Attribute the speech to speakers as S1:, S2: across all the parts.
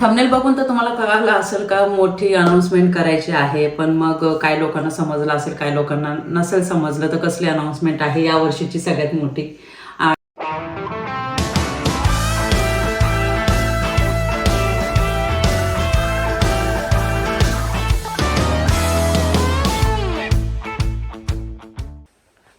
S1: Thumbnail बघून तर तुम्हाला कळालं असेल का मोठी अनाऊन्समेंट करायची आहे पण मग काय लोकांना समजलं असेल काय लोकांना नसेल समजलं तर कसली अनाऊन्समेंट आहे या वर्षीची सगळ्यात मोठी.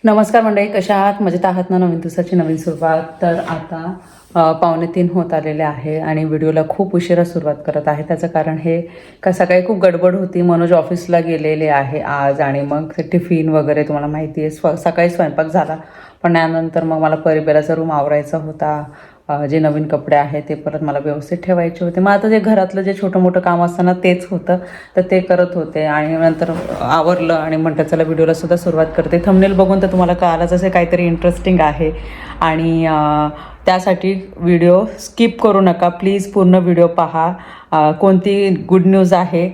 S1: नमस्कार मंडळी कशा आहात? मजेत आहात ना? नवीन दिवसाची नवीन सुरुवात. तर आता पावणे तीन होत आलेले आहे आणि व्हिडिओला खूप उशिरा सुरुवात करत आहे. त्याचं कारण हे का सकाळी खूप गडबड होती. मनोज ऑफिसला गेलेले आहे आज आणि मग ते टिफिन वगैरे तुम्हाला माहिती आहे. स्व सकाळी स्वयंपाक झाला. पण त्यानंतर मग मला परिबेराचा रूम आवरायचा होता. जे नवीन कपडे आहेत ते परत मला व्यवस्थित ठेवायचे होते. मग आता जे घरातलं जे छोटं मोठं काम असतं ना तेच होतं. तर ते करत होते आणि नंतर आवरलं आणि म्हणतात चला व्हिडिओला सुद्धा सुरुवात करते. थंबनेल बघून तर तुम्हाला कळालंच असे काहीतरी इंटरेस्टिंग आहे. आणि त्यासाठी व्हिडिओ स्किप करू नका. प्लीज पूर्ण व्हिडिओ पहा. कोणती गुड न्यूज आहे?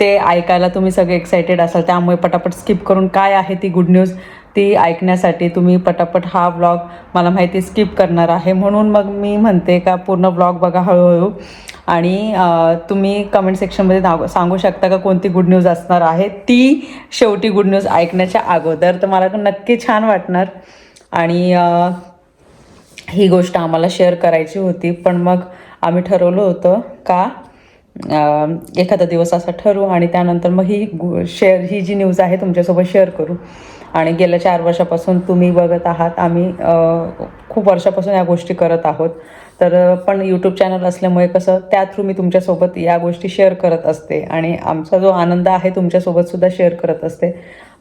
S1: ते ऐकायला तुम्ही सगळे एक्सायटेड असाल. त्यामुळे पटापट स्किप करून काय आहे ती गुड न्यूज ती ऐकण्यासाठी तुम्ही पटापट हा व्लॉग मला माहिती स्किप करणार आहे. म्हणून मग मी म्हणते का पूर्ण व्लॉग बघा हळूहळू. आणि तुम्ही कमेंट सेक्शनमध्ये नाव सांगू शकता का कोणती गुड न्यूज असणार आहे? ती शेवटी गुड न्यूज ऐकण्याच्या अगोदर. तर मला नक्की छान वाटणार. आणि ही गोष्ट आम्हाला शेअर करायची होती पण मग आम्ही ठरवलं होतं का एखादा दिवस असा ठरवू आणि त्यानंतर मग ही गो- शेअर ही जी न्यूज आहे तुमच्यासोबत शेअर करू. आणि गेल्या चार वर्षापासून तुम्ही बघत आहात. आम्ही खूप वर्षापासून या गोष्टी करत आहोत. तर पण यूट्यूब चॅनल असल्यामुळे कसं त्या थ्रू मी तुमच्यासोबत या गोष्टी शेअर करत असते. आणि आमचा जो आनंद आहे तुमच्यासोबतसुद्धा शेअर करत असते.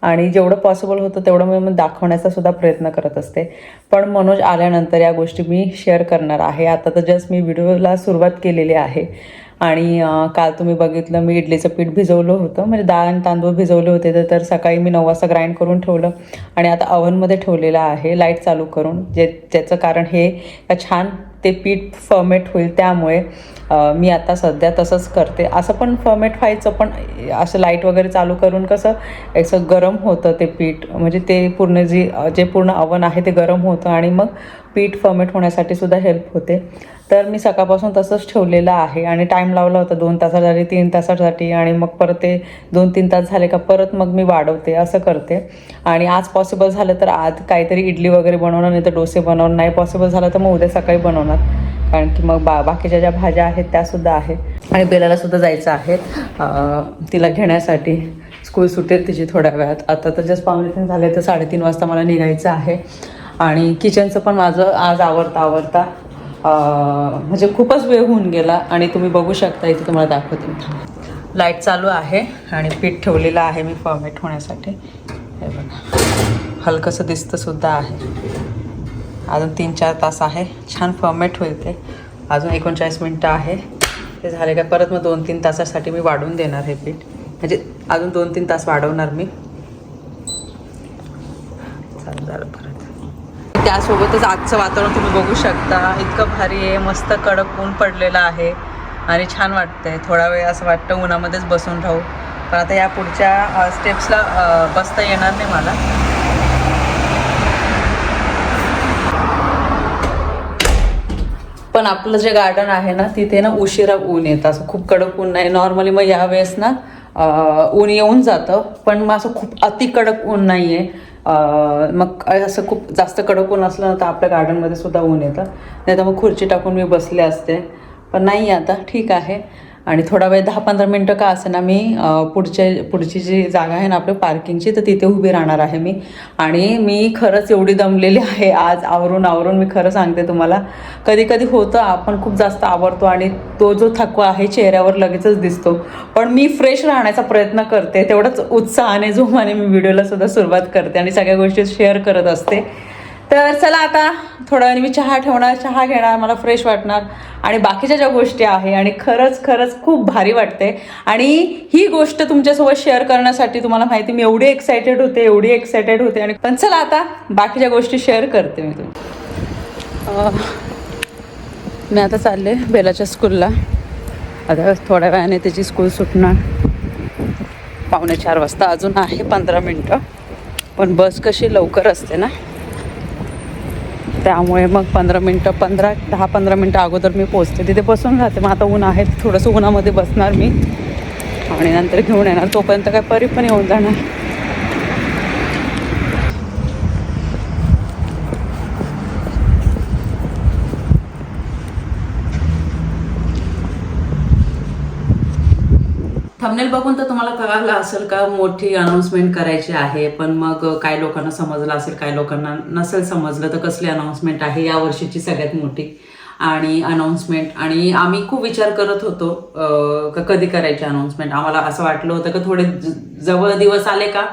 S1: आणि जेवढं पॉसिबल होतं तेवढं मी मग दाखवण्याचा सुद्धा प्रयत्न करत असते. पण मनोज आल्यानंतर या गोष्टी मी शेअर करणार आहे. आता तर जस्ट मी व्हिडिओला सुरुवात केलेली आहे. आणि काल तुम्ही बघितलं मी इडलीचं पीठ भिजवलं होतं. म्हणजे डाळ आणि तांदूळ भिजवले होते तर- तर सकाळी मी नऊ वाजता ग्राइंड करून ठेवलं. आणि आता अव्हनमध्ये ठेवलेलं आहे. लाइट चालू करून. जे ज्याचं कारण हे का छान ते पीठ फर्मेट होईल त्यामुळे मी आता सध्या तसंच करते. असं पण फर्मेट व्हायचं पण असं लाइट वगैरे चालू करून कसं असं गरम होतं ते पीठ. म्हणजे ते पूर्ण जी जे पूर्ण अवन आहे ते गरम होतं आणि मग पीठ फर्मेट होण्यासाठी सुद्धा हेल्प होते. तर मी सकाळपासून तसंच ठेवलेलं आहे आणि टाईम लावला होता दोन तासासाठी तीन तासासाठी आणि मग परत ते दोन तीन तास झाले का परत मग मी वाढवते असं करते. आणि आज पॉसिबल झालं तर आज काहीतरी इडली वगैरे बनवणार नाही तर डोसे बनवणार. नाही पॉसिबल झालं तर मग उद्या सकाळी बनवणार. कारण की मग बा बाकीच्या ज्या भाज्या आहेत त्यासुद्धा आहेत. आणि बेलाला सुद्धा जायचं आहे. तिला घेण्यासाठी स्कूल सुटेल तिची थोड्या वेळात. आता तर जस्ट पावणे तीन झाले तर साडेतीन वाजता मला निघायचं आहे. आणि किचनचं पण माझं आज आवडता आवडता म्हणजे खूपच वेळ होऊन गेला आणि तुम्ही बघू शकता इथे तुम्हाला दाखवते. लाइट चालू आहे आणि पीठ ठेवलेलं आहे मी फॉर्मेट होण्यासाठी. हे बघा. हलकंसं दिसतंसुद्धा आहे. अजून तीन चार तास आहे. छान फॉर्मेट होईल ते. अजून एकोणचाळीस मिनटं आहे. ते झाले का? परत मग दोन तीन तासासाठी मी वाढवून देणार हे पीठ. म्हणजे अजून दोन तीन तास वाढवणार मी. चालू झालं. त्यासोबतच आजचं वातावरण तुम्ही बघू शकता. इतकं भारी आहे. मस्त कडक ऊन पडलेलं आहे. आणि छान वाटतंय. थोडा वेळ असं वाटतं उन्हामध्येच बसून राहू. पण आता या पुढच्या स्टेप्सला बसता येणार नाही मला. पण आपलं जे गार्डन आहे ना तिथे ना उशिरा ऊन येतं. असं खूप कडक ऊन नाही. नॉर्मली मग यावेळेस ना ऊन येऊन जातं. पण मग असं खूप अति कडक ऊन नाही आहे मग असं खूप जास्त कडक ऊन असलं ना तर आपल्या गार्डनमध्ये सुद्धा ऊन येतं. नाही तर मग खुर्ची टाकून मी बसले असते. पण नाही आता ठीक आहे. आणि थोडा वेळ दहा पंधरा मिनटं का असं ना मी पुढच्या पुढचे पुढची जी जागा आहे ना आपल्या पार्किंगची तर तिथे उभी राहणार आहे मी. आणि मी खरंच एवढी दमलेली आहे आज आवरून आवरून मी खरं सांगते तुम्हाला. कधी कधी होतं आपण खूप जास्त आवडतो आणि तो जो थकवा आहे चेहऱ्यावर लगेचच दिसतो. पण मी फ्रेश राहण्याचा प्रयत्न करते तेवढंच उत्साहाने जोमाने मी व्हिडिओला सुद्धा सुरुवात करते आणि सगळ्या गोष्टी शेअर करत असते. तर चला आता थोड्या वेळाने मी चहा ठेवणार चहा घेणार मला फ्रेश वाटणार. आणि बाकीच्या ज्या गोष्टी आहे आणि खरंच खरंच खूप भारी वाटते. आणि ही गोष्ट तुमच्यासोबत शेअर करण्यासाठी तुम्हाला माहिती मी एवढी एक्सायटेड होते एवढी एक्सायटेड होते. आणि पण चला आता बाकीच्या गोष्टी शेअर करते मी तुम्ही मी आता चालले बेलाच्या स्कूलला आता थोड्या वेळाने त्याची स्कूल सुटणार. पावणे चार वाजता अजून आहे पंधरा मिनटं. पण बस कशी लवकर असते ना त्यामुळे मग पंधरा मिनटं पंधरा दहा पंधरा मिनटं अगोदर मी पोचते तिथे बसून राहते. मग आता ऊन आहे. थोडंसं उन्हामध्ये बसणार मी. आणि नंतर घेऊन येणार. तोपर्यंत काय परी पण येऊन जाणार. थंबनेल बघून तर तुम्हाला कळालं असेल का मोठी अनाऊन्समेंट करायची आहे पण मग काय लोकांना समजलं असेल काही लोकांना नसेल समजलं तर कसली अनाऊन्समेंट आहे या वर्षीची सगळ्यात मोठी? आणि अनाऊन्समेंट आणि आम्ही खूप विचार करत होतो का कधी करायची अनाऊन्समेंट आम्हाला असं वाटलं होतं का थोडे जवळ दिवस आले का?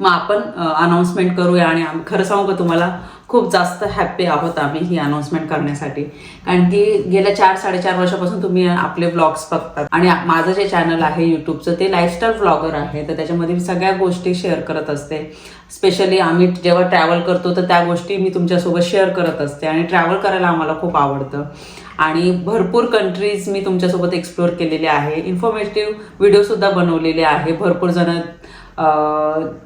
S1: मग आपण अनाऊन्समेंट करूया आणि खरं सांगू का तुम्हाला? खूप जास्त हॅप्पी आहोत आम्ही ही अनाऊन्समेंट करण्यासाठी. कारण की गेल्या चार साडेचार वर्षापासून तुम्ही आपले ब्लॉग्स बघतात. आणि माझं जे चॅनल आहे युट्यूबचं ते लाईफस्टाईल ब्लॉगर आहे. तर त्याच्यामध्ये मी सगळ्या गोष्टी शेअर करत असते. स्पेशली आम्ही जेव्हा ट्रॅव्हल करतो तर त्या गोष्टी मी तुमच्यासोबत शेअर करत असते. आणि ट्रॅव्हल करायला आम्हाला खूप आवडतं. आणि भरपूर कंट्रीज मी तुमच्यासोबत एक्सप्लोअर केलेले आहे. इन्फॉर्मेटिव्ह व्हिडिओसुद्धा बनवलेले आहे. भरपूर जण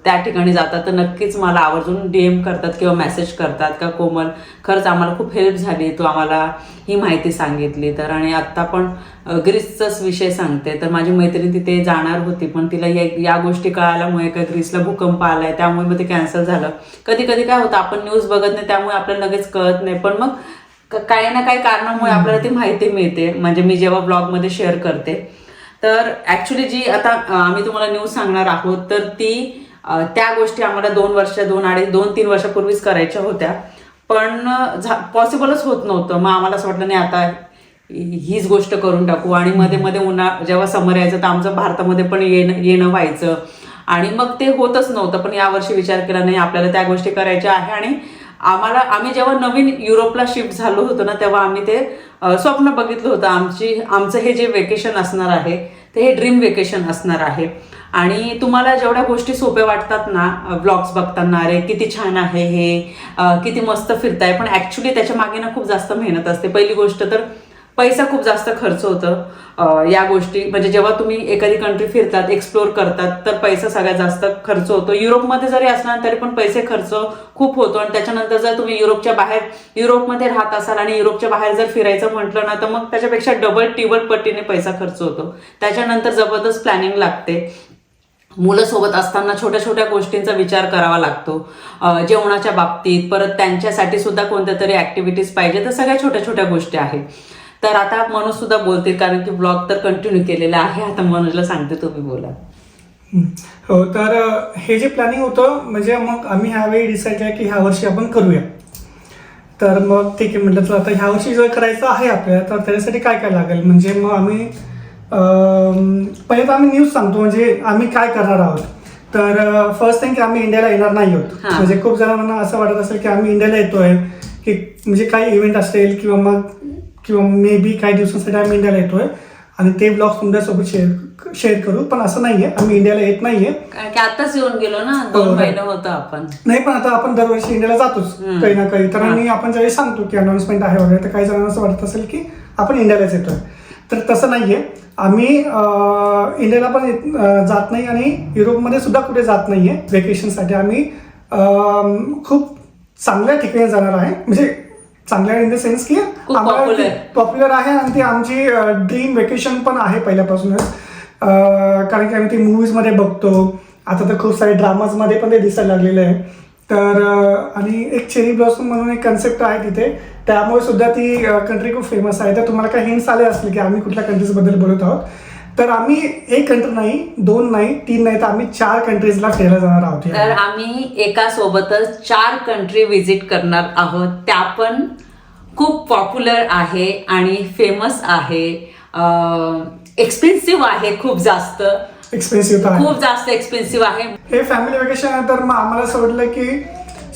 S1: त्या ठिकाणी जातात. तर नक्कीच मला आवर्जून डी एम करतात किंवा मेसेज करतात. का कोमल खरंच आम्हाला खूप हेल्प झाली. तू आम्हाला ही माहिती सांगितली. तर आणि आत्ता पण ग्रीसचाच विषय सांगते. तर माझी मैत्रीण तिथे जाणार होती. पण तिला या या गोष्टी कळाल्यामुळे का ग्रीसला भूकंप आलाय त्यामुळे मग ते कॅन्सल झालं. कधी कधी काय होतं आपण न्यूज बघत नाही त्यामुळे आपल्याला लगेच कळत नाही. पण मग काही ना काही कारणामुळे आपल्याला ती माहिती मिळते. म्हणजे मी जेव्हा ब्लॉगमध्ये शेअर करते तर ॲक्च्युली जी आता आम्ही तुम्हाला न्यूज सांगणार आहोत तर ती त्या गोष्टी आम्हाला दोन वर्ष दोन अडीच दोन तीन वर्षापूर्वीच करायच्या होत्या. पण पॉसिबलच होत नव्हतं. मग आम्हाला असं वाटलं नाही आता हीच गोष्ट करून टाकू. आणि मध्ये मध्ये उन्हा जेव्हा समर यायचं तर आमचं भारतामध्ये पण येणं येणं व्हायचं. आणि मग ते होतच नव्हतं. पण यावर्षी विचार केला नाही आपल्याला त्या गोष्टी करायच्या आहे आणि आम्हाला आम्ही जेव्हा नवीन युरोपला शिफ्ट झालो होतो ना तेव्हा आम्ही ते स्वप्न बघितलं होतं आमची आमचं हे जे वेकेशन असणार आहे ते हे ड्रीम वेकेशन असणार आहे. आणि तुम्हाला जेवढ्या गोष्टी सोप्या वाटतात ना ब्लॉग्स बघताना अरे किती छान आहे हे किती मस्त फिरताय पण ॲक्च्युली त्याच्यामागे ना खूप जास्त मेहनत असते. पहिली गोष्ट तर पैसा खूप जास्त खर्च होतं. या गोष्टी म्हणजे जेव्हा तुम्ही एखादी कंट्री फिरतात एक्सप्लोर करतात तर पैसा सगळ्यात जास्त खर्च होतो. युरोपमध्ये जरी असला तरी पण पैसे खर्च खूप होतो. आणि त्याच्यानंतर जर तुम्ही युरोपच्या बाहेर युरोपमध्ये राहत असाल आणि युरोपच्या बाहेर जर फिरायचं म्हटलं ना तर मग त्याच्यापेक्षा डबल टिबल पट्टीने पैसा खर्च होतो. त्याच्यानंतर जबरदस्त प्लॅनिंग लागते. मुलं सोबत असताना छोट्या छोट्या गोष्टींचा विचार करावा लागतो. जेवणाच्या बाबतीत परत त्यांच्यासाठी सुद्धा कोणत्या तरी ऍक्टिव्हिटीज पाहिजे तर सगळ्या छोट्या छोट्या गोष्टी आहेत. तर आता मनोज सुद्धा बोलतील कारण की ब्लॉग तर कंटिन्यू केलेला आहे. आता मनोजला सांगते तुम्ही बोला.
S2: हं. तर हे जे प्लॅनिंग होतं म्हणजे मग आम्ही ह्यावेळी डिसाईड केलं की ह्या वर्षी आपण करूया. तर मग ठीक आहे म्हटलं तर आता ह्या वर्षी जर करायचं आहे आपल्याला तर त्याच्यासाठी काय काय लागेल? म्हणजे मग आम्ही पहिले तर आम्ही न्यूज सांगतो म्हणजे आम्ही काय करणार आहोत. तर फर्स्ट थिंग की आम्ही इंडियाला येणार नाही आहोत. म्हणजे खूप जणांना असं वाटत असेल की आम्ही इंडियाला येतोय की म्हणजे काही इव्हेंट असेल किंवा मग किंवा मे बी काही दिवसांसाठी आम्ही इंडियाला येतोय. आणि ते ब्लॉग तुमच्यासोबत शेअर शेअर करू. पण असं नाहीये. आम्ही इंडियाला येत नाहीये.
S1: कारण की आताच येऊन गेलो ना. दोन
S2: हो.
S1: महिने होतं आपण.
S2: नाही पण आता आपण दरवर्षी इंडियाला जातोच.
S1: हम्म.
S2: काही ना काही. तर
S1: हा.
S2: आणि आपण ज्यावेळी सांगतो की अनाऊन्समेंट आहे वगैरे तर काही जणांना असं वाटत असेल की आपण इंडियालाच येतोय. तर तसं नाहीये. आम्ही अं, इंडियाला पण येत- अं, जात नाही आणि युरोपमध्ये सुद्धा कुठे जात नाहीये. वेकेशनसाठी आम्ही अं, खूप चांगल्या ठिकाणी जाणार आहे. म्हणजे चांगल्या इन द सेन्स की. पॉप्युलर आहे आणि ती आमची ड्रीम वेकेशन पण आहे पहिल्यापासूनच. कारण की आम्ही ती मूवीजमध्ये बघतो. आता तर खूप सारे ड्रामाजमध्ये पण ते दिसायला लागलेलं आहे तर आणि एक चेरी ब्लॉसम म्हणून एक कन्सेप्ट आहे तिथे. त्यामुळे सुद्धा ती कंट्री खूप फेमस आहे. तर तुम्हाला काही हिंट्स आले असले की आम्ही कुठल्या कंट्रीजबद्दल बोलत आहोत? तर आम्ही एक कंट्री नाही दोन नाही तीन नाही तर आम्ही चार कंट्रीजला फिरायला जाणार आहोत
S1: तर. आम्ही एका सोबतच चार कंट्री व्हिजिट करणार आहोत. त्या पण खूप पॉप्युलर आहे आणि फेमस आहे. एक्सपेन्सिव्ह आहे खूप जास्त.
S2: एक्सपेन्सिव्ह
S1: खूप जास्त एक्सपेन्सिव्ह आहे.
S2: हे फॅमिली वेकेशन आहे तर मग आम्हाला वाटलं की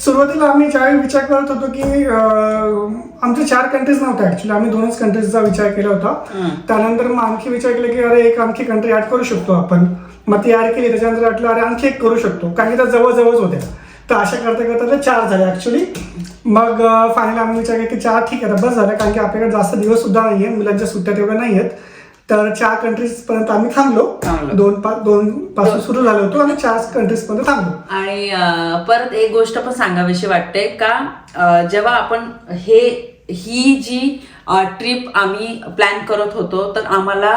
S2: सुरुवातीला आम्ही ज्यावेळी विचार करत होतो की आमचे चार कंट्रीज नव्हते ऍक्च्युली आम्ही दोनच कंट्रीजचा विचार केला होता. त्यानंतर मग आणखी विचार केला की अरे एक आणखी कंट्री ऍड करू शकतो आपण. मग ती ऍड केली त्याच्यानंतर वाटलं अरे आणखी एक करू शकतो. कारण की त्या जवळजवळच होत्या. तर अशा करता करता ते चार झाले ऍक्च्युली मग फायनली आम्ही विचार केला की चार ठीक आहे बस झालं कारण की आपल्याकडे जास्त दिवस सुद्धा नाहीये मुलांच्या सुट्ट्या तेवढ्या नाही आहेत तर चार कंट्रीज पर्यंत आम्ही थांबलो.
S1: थांबलो.
S2: दोन पा दोन पासून सुरू झालो होतो आणि चार कंट्रीज पर्यंत थांबलो.
S1: आणि अं, परत एक गोष्ट पण सांगावीशी वाटते का अं, जेव्हा आपण हे ही जी ट्रिप आम्ही प्लॅन करत होतो तर आम्हाला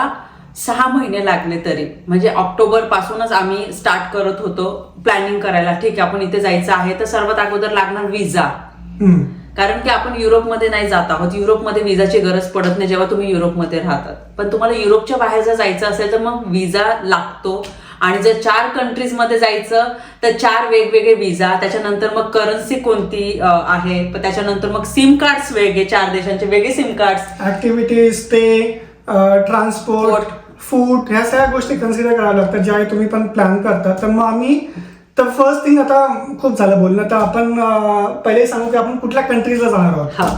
S1: सहा महिने लागले तरी. म्हणजे ऑक्टोबर पासूनच आम्ही स्टार्ट करत होतो प्लॅनिंग करायला. ठीक आहे आपण इथे जायचं आहे तर सर्वात अगोदर लागणार विजा
S2: हम्म.
S1: कारण की आपण युरोपमध्ये नाही जात आहोत. युरोपमध्ये विजाची गरज पडत नाही जेव्हा तुम्ही युरोपमध्ये राहतात. पण तुम्हाला युरोपच्या बाहेर जर जायचं असेल तर मग विजा लागतो. आणि जर चार कंट्रीजमध्ये जायचं तर चार वेगवेगळे विजा त्याच्यानंतर मग करन्सी कोणती आहे? त्याच्यानंतर मग सिम कार्ड्स वेगळे चार देशांचे वेगळे SIM cards
S2: activities stay transport food ह्या सगळ्या गोष्टी कन्सिडर कराव्या लागतात ज्या तुम्ही पण प्लॅन करता. तर मग आम्ही तर फर्स्ट थिंग आता खूप झालं बोलणं. तर आपण अं, पहिले सांगू की आपण कुठल्या कंट्रीजला जाणार आहोत?
S1: हा.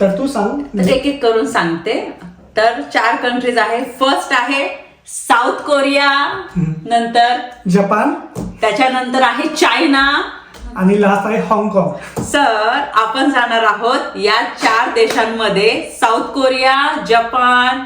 S2: तर तू सांग.
S1: तर एक एक करून सांगते. तर चार कंट्रीज आहे फर्स्ट आहे साऊथ कोरिया नंतर
S2: जपान.
S1: त्याच्यानंतर आहे चायना
S2: आणि लास्ट आहे हाँगकाँग
S1: सर आपण जाणार आहोत या चार देशांमध्ये. साऊथ कोरिया जपान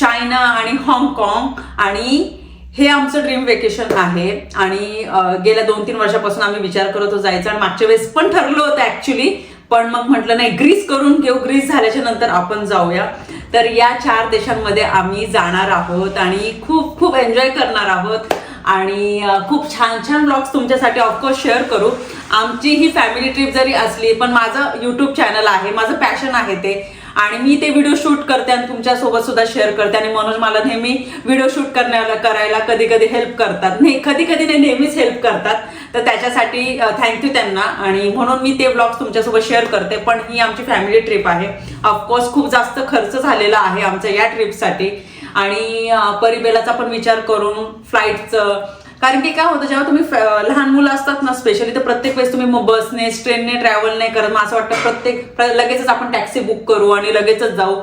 S1: चायना आणि हाँगकाँग आणि हे आमचं ड्रीम वेकेशन आहे. आणि गेल्या दोन तीन वर्षापासून आम्ही विचार करत होतो जायचं आणि मागच्या वेळेस पण ठरलो होतं ऍक्च्युली पण मग म्हटलं नाही ग्रीस करून घेऊ. ग्रीस झाल्याच्यानंतर आपण जाऊया. तर या चार देशांमध्ये आम्ही जाणार आहोत आणि खूप खूप एन्जॉय करणार आहोत. आणि खूप छान छान ब्लॉग्स तुमच्यासाठी ऑफकोर्स शेअर करू. आमची ही फॅमिली ट्रिप जरी असली पण माझं यूट्यूब चॅनल आहे माझं पॅशन आहे ते. आणि मी ते व्हिडिओ शूट करते आणि तुमच्यासोबत सुद्धा शेअर करते. आणि मनोज मला नेहमी व्हिडिओ शूट करण्याला करायला कधी कधी हेल्प करतात. नाही कधी कधी नाही नेहमीच हेल्प करतात. तर त्याच्यासाठी थँक्यू त्यांना. आणि म्हणून मी ते ब्लॉग्स तुमच्यासोबत शेअर करते. पण ही आमची फॅमिली ट्रिप आहे. ऑफकोर्स खूप जास्त खर्च झालेला आहे आमच्या या ट्रिपसाठी आणि परिबेलाचा पण विचार करून फ्लाईटचं कारण की काय होतं जेव्हा तुम्ही लहान मुलं असतात ना स्पेशली तर प्रत्येक वेळेस तुम्ही मग बसने ट्रेनने ट्रॅव्हल नाही करत. मग असं वाटतं प्रत्येक लगेचच आपण टॅक्सी बुक करू आणि लगेचच जाऊ.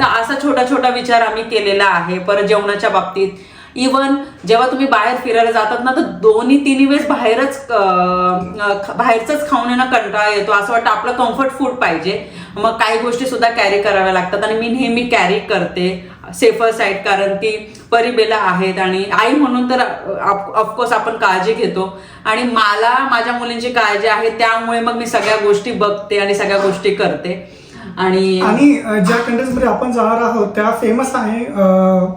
S1: तर असा छोटा छोटा विचार आम्ही केलेला आहे. परत जेवणाच्या बाबतीत. इवन जेव्हा तुम्ही बाहेर फिरायला जातात ना तर दोन्ही तिन्ही वेळेस बाहेरच बाहेरचंच खाऊन येणं कंटाळा येतो. असं वाटतं आपलं कम्फर्ट फूड पाहिजे. मग काही गोष्टी सुद्धा कॅरी कराव्या लागतात. आणि मी नेहमी कॅरी करते. सेफर साईड कारण ती परिबेला आहेत आणि आई म्हणून तर ऑफकोर्स आपण काळजी घेतो. आणि मला माझ्या मुलींची काळजी आहे त्यामुळे मग मी सगळ्या गोष्टी बघते आणि सगळ्या गोष्टी करते. आणि
S2: आणि ज्या कंट्रीजमध्ये आपण जाणार आहोत त्या फेमस आहे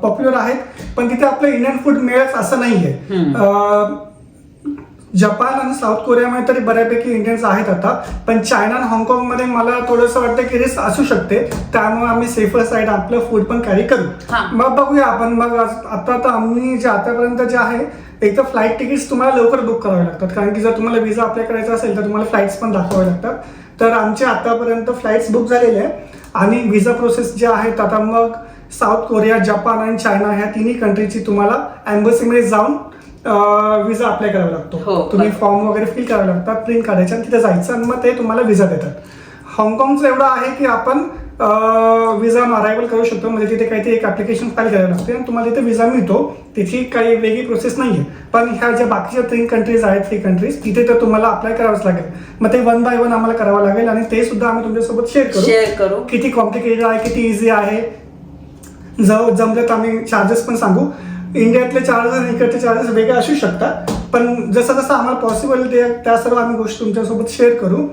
S2: पॉप्युलर आहेत पण तिथे आपलं इंडियन फूड मिळेल असं नाहीये. जपान आणि साऊथ कोरियामध्ये तरी बऱ्यापैकी इंडियन्स आहेत आता पण चायना आणि हाँगकाँगमध्ये मला थोडंसं वाटतं की रिस्क असू शकते. त्यामुळे आम्ही सेफर साईड आपलं फूड पण कॅरी. करू. मग बघूया आपण. मग आता तर आम्ही जे आतापर्यंत जे आहे एक तर फ्लाईट तिकीट्स तुम्हाला लवकर बुक करावे लागतात. कारण की जर तुम्हाला विजा अप्लाय करायचा असेल तर तुम्हाला फ्लाईट्स पण दाखवावे लागतात. तर आमचे आतापर्यंत फ्लाईट्स बुक झालेले आहे आणि विजा प्रोसेस जे आहेत आता मग साऊथ कोरिया जपान आणि चायना ह्या तिन्ही कंट्रीची तुम्हाला एम्बसीमध्ये जाऊन विजा अप्लाय करावा
S1: हो,
S2: लागतो तुम्ही
S1: बरं.
S2: फॉर्म वगैरे फिल करावे लागतात प्रिंट काढायचे आणि तिथे जायचं आणि मग ते तुम्हाला विजा देतात. हाँगकाँगचं एवढं आहे की आपण विजा अरायवल करू शकतो. म्हणजे तिथे काहीतरी एक ऍप्लिकेशन फाईल करावी लागते आणि तुम्हाला तिथे विजा मिळतो. तिथे काही वेगळी प्रोसेस नाहीये. पण ह्या ज्या बाकीच्या तीन कंट्रीज आहेत थ्री कंट्रीज तिथे तर तुम्हाला अप्लाय करावंच लागेल. मग ते वन बाय वन आम्हाला करावं लागेल आणि ते सुद्धा आम्ही तुमच्यासोबत शेअर करू.
S1: शेअर करू.
S2: किती कॉम्प्लिकेटेड आहे किती इझी आहे. जर जमलं तर आम्ही चार्जेस पण सांगू. इंडियातले चार्जेस आणि इकडचे चार्जेस वेगळे असू शकतात. पण जसं जसं आम्हाला पॉसिबल ते त्या सर्व आम्ही गोष्टी तुमच्यासोबत शेअर करू.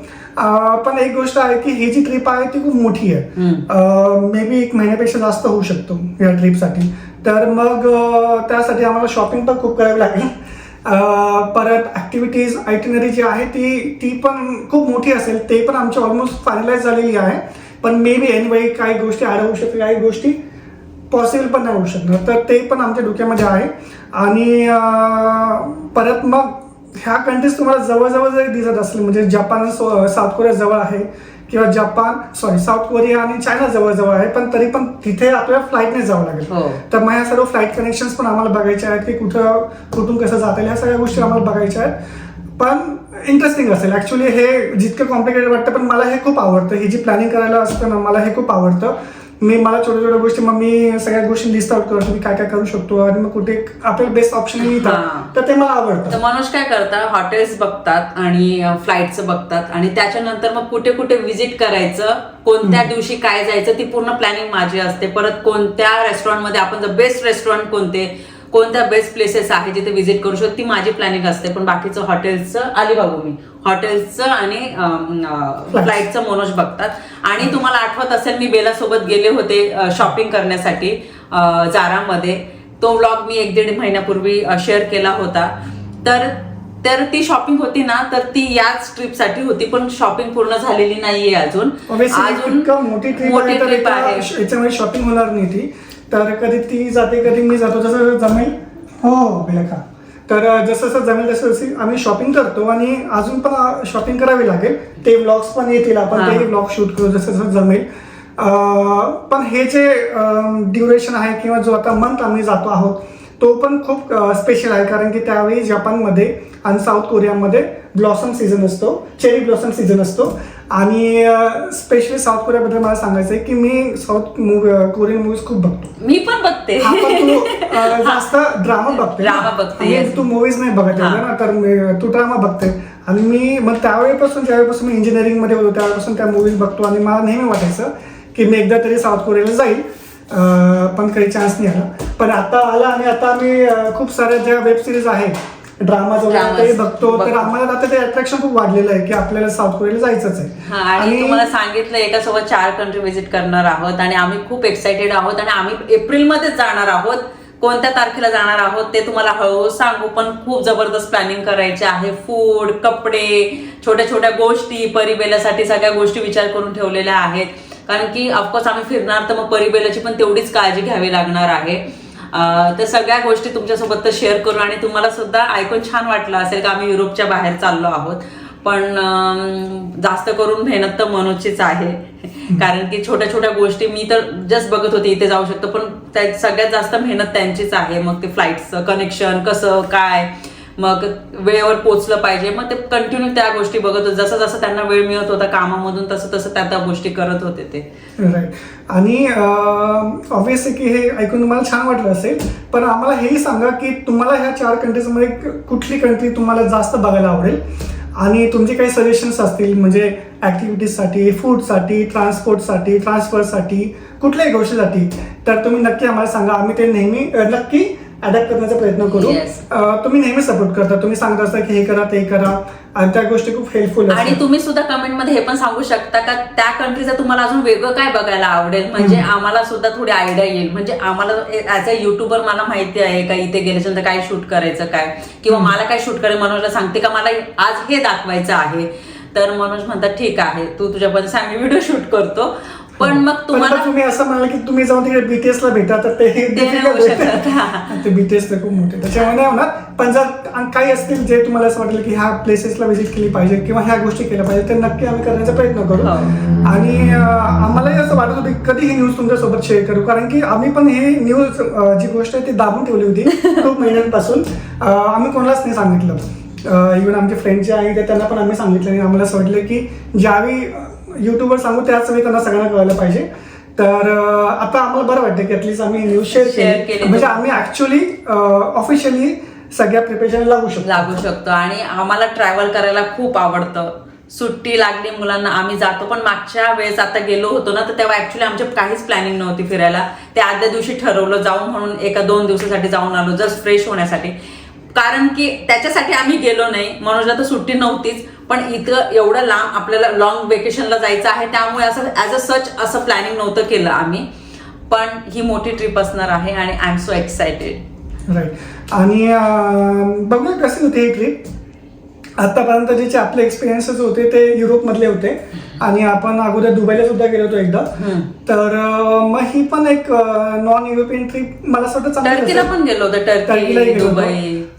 S2: पण एक गोष्ट आहे की ही जी ट्रिप आहे ती खूप मोठी आहे. मे बी एक महिन्यापेक्षा जास्त होऊ शकतो या ट्रिपसाठी तर मग त्यासाठी आम्हाला शॉपिंग पण खूप करावी लागेल. परत ऍक्टिव्हिटीज आयटिनरी जी आहे ती ती पण खूप मोठी असेल. ते पण आमची ऑलमोस्ट फायनलाइज झालेली आहे. पण मे बी एनिवे काही गोष्टी ॲड होऊ शकतात काही गोष्टी पॉसिबल पण नाही होऊ शकणार. तर ते पण आमच्या डोक्यामध्ये आहे. आणि परत मग ह्या कंट्रीज तुम्हाला जवळजवळ जरी दिसत असले म्हणजे जपान साऊथ कोरिया जवळ आहे किंवा जपान सॉरी साऊथ कोरिया आणि चायना जवळ जवळ आहे पण तरी पण तिथे आपल्याला फ्लाईटने जावं लागेल.
S1: हो.
S2: तर मग ह्या सर्व फ्लाईट कनेक्शन पण आम्हाला बघायचे आहेत की कुठं कुठून कसं जाता येईल ह्या सगळ्या गोष्टी आम्हाला बघायच्या आहेत. पण इंटरेस्टिंग असेल. ऍक्च्युली हे जितकं कॉम्प्लिकेटेड वाटतं पण मला हे खूप आवडतं. ही जी प्लॅनिंग करायला असतं ना मला हे खूप आवडतं. मी मला छोट्या छोट्या गोष्टी मग मी सगळ्या गोष्टी लिस्ट आउट करतो मी काय काय करू शकतो आणि मग कुठे आपल्याला बेस्ट ऑप्शन
S1: हा.
S2: मिळतात तर ते मला
S1: तर
S2: आवडतं
S1: मनोज काय करतात हॉटेल्स बघतात आणि फ्लाईटचं बघतात आणि त्याच्यानंतर मग कुठे कुठे व्हिजिट करायचं कोणत्या दिवशी काय जायचं ती पूर्ण प्लॅनिंग माझी असते. परत कोणत्या रेस्टॉरंटमध्ये आपण द बेस्ट रेस्टॉरंट कोणते कोणत्या बेस्ट प्लेसेस आहे जिथे व्हिजिट करू शकतो ती माझी प्लॅनिंग असते. पण बाकीचं हॉटेल्सचं आली बघू मी. हॉटेल्सचं आणि फ्लाईटचं मनोज बघतात. आणि तुम्हाला आठवत असेल मी बेला सोबत गेले होते शॉपिंग करण्यासाठी जारामध्ये. तो व्लॉग मी एक दीड महिन्यापूर्वी शेअर केला होता. तर तर ती शॉपिंग होती ना तर ती याच ट्रिपसाठी होती पण शॉपिंग पूर्ण झालेली नाहीये अजून.
S2: इतकं मोठी ट्रिप
S1: मोठी
S2: आहे. याच्यामध्ये शॉपिंग होणार नाही ती. तर कधी ती जाते कधी मी जातो जसं जमेल. हो हो बेलखा. तर जसं जसं जमेल तसं तशी आम्ही शॉपिंग करतो आणि अजून पण शॉपिंग करावी लागेल. ते ब्लॉग्स पण येतील आपण. ते ब्लॉग शूट करू जसं जसं जमेल. पण हे जे ड्युरेशन आहे किंवा जो आता मंथ आम्ही जातो आहोत तो पण खूप स्पेशल आहे. कारण की त्यावेळी जपानमध्ये आणि साऊथ कोरियामध्ये ब्लॉसम सीझन असतो चेरी ब्लॉसम सीझन असतो. आणि स्पेशली साऊथ कोरियाबद्दल मला सांगायचं आहे की मी साऊथ कोरियन मूवीज खूप बघतो.
S1: मी पण बघते.
S2: हा, पण तू अं, जास्त ड्रामा बघते ना.
S1: Drama बघते,
S2: आणि
S1: yes.
S2: तू मूवीज नाही बघत. एवढं ना तर मी- तू ड्रामा बघते. आणि मी मग त्यावेळेपासून ज्यावेळेपासून मी इंजिनिअरिंगमध्ये होतो त्यावेळेपासून त्या मूवीज बघतो. आणि मला नेहमी वाटायचं की मी एकदा तरी साऊथ कोरियाला जाईल. अं, पण काही चान्स नाही आला. पण आता आला आणि आता अं, खूप साऱ्या ज्या वेब सिरीज आहेत ड्रामा वगैरे
S1: Dramas
S2: बघतो तर
S1: बघतो.
S2: आम्हाला आता ते अट्रॅक्शन खूप वाढलेलं आहे की आपल्याला साऊथ कोरियाला जायचंच
S1: हा
S2: आहे
S1: आणि तुम्हाला सांगितलं एका सोबत चार कंट्री व्हिजिट करणार आहोत आणि आम्ही खूप एक्साइटेड आहोत आणि आम्ही एप्रिलमध्येच जाणार आहोत. कोणत्या तारखेला जाणार आहोत ते तुम्हाला हळूहळू सांगू पण खूप जबरदस्त प्लॅनिंग करायचे आहे. फूड कपडे छोट्या छोट्या गोष्टी परिबेलासाठी सगळ्या गोष्टी विचार करून ठेवलेल्या आहेत. कारण की ऑफकोर्स आम्ही फिरणार तर मग परिबेलाची पण तेवढीच काळजी घ्यावी लागणार आहे. तर सगळ्या गोष्टी तुमच्यासोबत तर शेअर करू आणि तुम्हाला सुद्धा ऐकून छान वाटलं असेल का आम्ही युरोपच्या बाहेर चाललो आहोत. पण जास्त करून मेहनत तर मनोजचीच आहे. कारण की छोट्या छोट्या गोष्टी मी तर जस्ट बघत होते इथे जाऊ शकतो. पण त्या सगळ्यात जास्त मेहनत त्यांचीच आहे. मग ते फ्लाईटचं कनेक्शन कसं काय? मग वेळेवर पोचलं पाहिजे. मग ते कंटिन्यू त्या गोष्टी बघत होते. जसं जसं त्यांना वेळ मिळत होता कामामधून तसं तसं त्या त्या गोष्टी करत होते ते.
S2: राईट आणि ऑब्विसली की हे ऐकून तुम्हाला छान वाटलं असेल पण आम्हाला हेही सांगा की तुम्हाला ह्या चार कंट्रीजमध्ये कुठली कंट्री तुम्हाला जास्त बघायला आवडेल? आणि तुमचे काही सजेशन्स असतील म्हणजे ॲक्टिव्हिटीजसाठी फूडसाठी ट्रान्सपोर्टसाठी ट्रान्सफरसाठी कुठल्याही गोष्टीसाठी तर तुम्ही नक्की आम्हाला सांगा. आम्ही ते नेहमी नक्की अडॅप्ट करण्याचा प्रयत्न करू.
S1: Yes.
S2: अ, तुम्ही नेहमी सपोर्ट करता. तुम्ही सांगत असता की हे करा ते करा. आणि त्या गोष्टी खूप हेल्पफुल
S1: आणि तुम्ही सुद्धा कमेंटमध्ये हे पण सांगू शकता का त्या कंट्रीचं तुम्हाला अजून वेगळं काय बघायला आवडेल? म्हणजे आम्हाला सुद्धा थोडी आयडिया येईल. म्हणजे आम्हाला ऍज अ युट्यूबर मला माहिती आहे का इथे गेल्याच्यानंतर काय शूट करायचं काय? किंवा मला काय शूट करायचं? मनोजला सांगते का मला आज हे दाखवायचं आहे. तर मनोज म्हणतात ठीक आहे तू तुझ्यापर्यंत सांग मी व्हिडिओ शूट करतो. पण मग
S2: पण
S1: तुम्हाला
S2: तुम्ही असं म्हणाल की तुम्ही जाऊन तिकडे बीटीएस ला भेटा तर ते
S1: ते हा.
S2: ते बीटीएस खूप मोठे. त्याच्यामुळे नाही होणार. पण जर काही असतील जे तुम्हाला असं वाटेल की ह्या प्लेसेसला व्हिजिट केली पाहिजे किंवा ह्या गोष्टी केल्या पाहिजे तर नक्की आम्ही करण्याचा प्रयत्न करू.
S1: हो.
S2: आणि आम्हालाही असं वाटत होतं की कधी ही न्यूज तुमच्यासोबत शेअर करू. कारण की आम्ही पण हे न्यूज जी गोष्ट आहे ती दाबून ठेवली होती खूप महिन्यांपासून. आम्ही कोणालाच नाही सांगितलं. इव्हन आमचे फ्रेंड जे आहे ते त्यांना पण आम्ही सांगितलं आणि आम्हाला असं वाटलं की ज्यावेळी युट्यूबवर सांगू त्याच वेळी त्यांना सगळ्यांना कळायला पाहिजे. तर आता आम्हाला बरं वाटतं की ॲटलीस्ट आम्ही न्यूज शेअर केली. म्हणजे आम्ही ऍक्च्युली ऑफिशियली सगळ्या प्रिपरेशन लागू शकतो.
S1: लागू शकतो. आणि आम्हाला ट्रॅव्हल करायला खूप आवडतं. सुट्टी लागली मुलांना आम्ही जातो. पण मागच्या वेळेस आता गेलो होतो ना तर तेव्हा ऍक्च्युली आमची काहीच प्लॅनिंग नव्हती फिरायला. ते आदल्या दिवशी ठरवलं जाऊन म्हणून एका दोन दिवसासाठी जाऊन आलो जस्ट फ्रेश होण्यासाठी. कारण की त्याच्यासाठी आम्ही गेलो नाही. मनोजला तर सुट्टी नव्हतीच. पण इथं एवढं लांब आपल्याला लॉंग वेकेशनला जायचं आहे त्यामुळे असं ऍज अ सच असं प्लॅनिंग नव्हतं केलं आम्ही. पण ही मोठी ट्रिप असणार आहे आणि I am so excited
S2: right आणि बघूया कशी होती ही ट्रिप आतापर्यंत जे आपले एक्सपिरियन्सेस होते ते युरोपमधले होते. आणि आपण अगोदर दुबईला सुद्धा गेलो होतो एकदा. तर मग ही पण एक नॉन युरोपियन ट्रिप मला स्वतः चांगली
S1: टर्कीला. पण गेलो होतो
S2: टर्कीला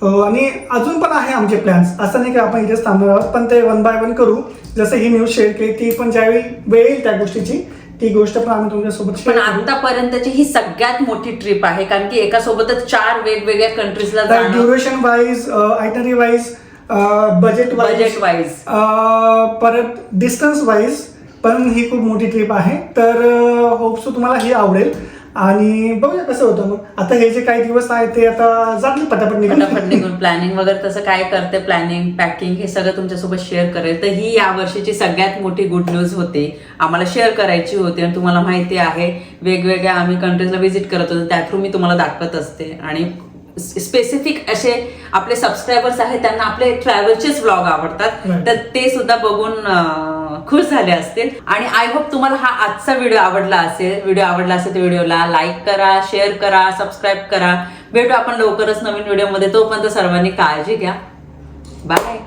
S2: आणि अजून पण आहे आमचे प्लॅन्स असं नाही की आपण इथेच थांबणार आहोत पण ते वन बाय वन करू. जसं ही न्यूज शेअर केली ती पण ज्यावेळी वेळ येईल त्या गोष्टीची ती गोष्ट पण आम्ही तुमच्यासोबत
S1: पण आतापर्यंतची ही सगळ्यात मोठी ट्रिप आहे कारण की एका सोबतच चार वेगवेगळ्या कंट्रीजला
S2: duration wise itinerary wise budget
S1: budget wise
S2: परत डिस्टन्स वाईज पण ही खूप मोठी ट्रिप आहे. तर होप सो तुम्हाला ही आवडेल. आणि बघूया कसं होतं मग. आता हे जे काही दिवस आहे ते आता जातील पटापट निघून.
S1: फटाफट निघून. प्लॅनिंग वगैरे तसं काय करते प्लॅनिंग पॅकिंग हे सगळं तुमच्यासोबत शेअर करेल. तर ही या वर्षीची सगळ्यात मोठी गुड न्यूज होती. आम्हाला शेअर करायची होती आणि तुम्हाला माहिती आहे. वेगवेगळ्या आम्ही कंट्रीजला व्हिजिट करत होतो. त्या थ्रू मी तुम्हाला दाखवत असते. आणि स्पेसिफिक असे आपले सबस्क्रायबर्स आहेत त्यांना आपले ट्रॅव्हलचेच व्लॉग आवडतात. तर ते सुद्धा बघून खुश झाले असतील. आणि आय होप तुम्हाला हा आजचा व्हिडिओ आवडला असेल. व्हिडिओ आवडला असेल तर व्हिडिओला लाईक करा शेअर करा सबस्क्राईब करा. भेटू आपण लवकरच नवीन व्हिडिओमध्ये तोपर्यंत सर्वांनी काळजी घ्या. बाय